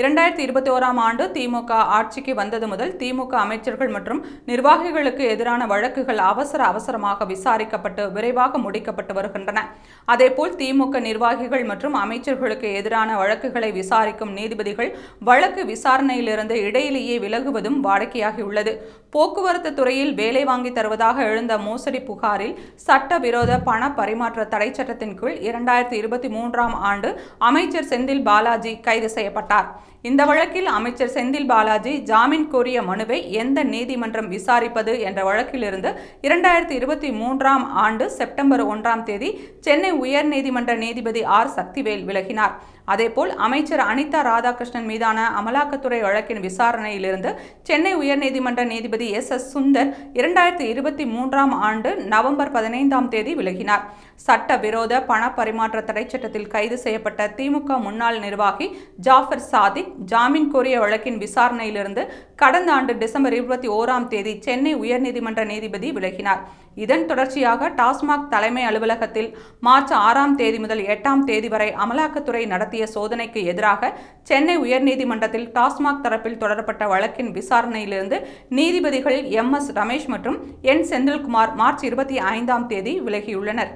இரண்டாயிரத்தி இருபத்தி ஓராம் ஆண்டு திமுக ஆட்சிக்கு வந்தது முதல் திமுக அமைச்சர்கள் மற்றும் நிர்வாகிகளுக்கு எதிரான வழக்குகள் அவசர அவசரமாக விசாரிக்கப்பட்டு விரைவாக முடிக்கப்பட்டு வருகின்றன. அதேபோல் திமுக நிர்வாகிகள் மற்றும் அமைச்சர்களுக்கு எதிரான வழக்குகளை விசாரிக்கும் நீதிபதிகள் வழக்கு விசாரணையிலிருந்து இடையிலேயே விலகுவதும் வாடிக்கையாகியுள்ளது. போக்குவரத்து துறையில் வேலை வாங்கி தருவதாக எழுந்த மோசடி புகாரில் சட்டவிரோத பண பரிமாற்ற தடை சட்டத்தின் கீழ் இரண்டாயிரத்தி இருபத்தி மூன்றாம் ஆண்டு அமைச்சர் செந்தில் பாலாஜி கைது செய்யப்பட்டார். இந்த வழக்கில் அமைச்சர் செந்தில் பாலாஜி ஜாமீன் கோரிய மனுவை எந்த நீதிமன்றம் விசாரிப்பது என்ற வழக்கிலிருந்து இரண்டாயிரத்தி இருபத்தி மூன்றாம் ஆண்டு செப்டம்பர் ஒன்றாம் தேதி சென்னை உயர்நீதிமன்ற நீதிபதி ஆர். சக்திவேல் விலகினார். அதேபோல் அமைச்சர் அனிதா ராதாகிருஷ்ணன் மீதான அமலாக்கத்துறை வழக்கின் விசாரணையிலிருந்து சென்னை உயர்நீதிமன்ற நீதிபதி எஸ் எஸ் சுந்தர் இரண்டாயிரத்தி இருபத்தி மூன்றாம் ஆண்டு நவம்பர் பதினைந்தாம் தேதி விலகினார். சட்டவிரோத பண பரிமாற்ற தடைச்சட்டத்தில் கைது செய்யப்பட்ட திமுக முன்னாள் நிர்வாகி ஜாஃபர் சாதிக் ஜாமீன் கோரிய வழக்கின் விசாரணையிலிருந்து கடந்த ஆண்டு டிசம்பர் இருபத்தி ஓராம் தேதி சென்னை உயர்நீதிமன்ற நீதிபதி விலகினார். இதன் தொடர்ச்சியாக டாஸ்மாக் தலைமை அலுவலகத்தில் மார்ச் ஆறாம் தேதி முதல் எட்டாம் தேதி வரை அமலாக்கத்துறை நடத்திய சோதனைக்கு எதிராக சென்னை உயர்நீதிமன்றத்தில் டாஸ்மாக் தரப்பில் தொடரப்பட்ட வழக்கின் விசாரணையிலிருந்து நீதிபதிகள் எம் எஸ் ரமேஷ் மற்றும் என் செந்தில்குமார் மார்ச் இருபத்தி ஐந்தாம் தேதி விலகியுள்ளனர்.